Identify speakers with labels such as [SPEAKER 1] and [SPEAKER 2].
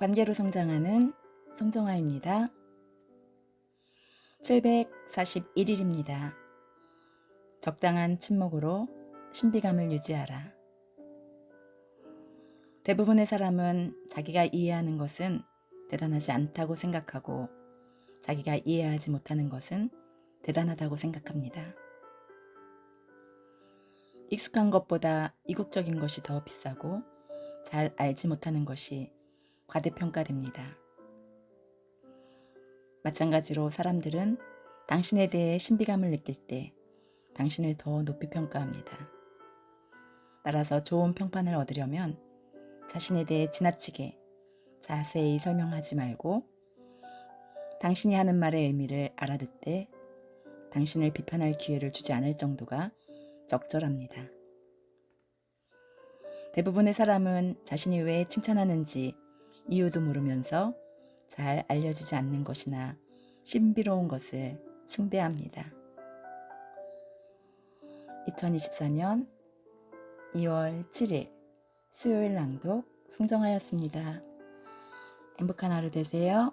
[SPEAKER 1] 관계로 성장하는 송정아입니다. 741일입니다. 적당한 침묵으로 신비감을 유지하라. 대부분의 사람은 자기가 이해하는 것은 대단하지 않다고 생각하고 자기가 이해하지 못하는 것은 대단하다고 생각합니다. 익숙한 것보다 이국적인 것이 더 비싸고 잘 알지 못하는 것이 과대평가됩니다. 마찬가지로 사람들은 당신에 대해 신비감을 느낄 때 당신을 더 높이 평가합니다. 따라서 좋은 평판을 얻으려면 자신에 대해 지나치게 자세히 설명하지 말고 당신이 하는 말의 의미를 알아듣되 당신을 비판할 기회를 주지 않을 정도가 적절합니다. 대부분의 사람은 자신이 왜 칭찬하는지 이유도 모르면서 잘 알려지지 않는 것이나 신비로운 것을 숭배합니다. 2024년 2월 7일 수요일 낭독 송정아였습니다. 행복한 하루 되세요.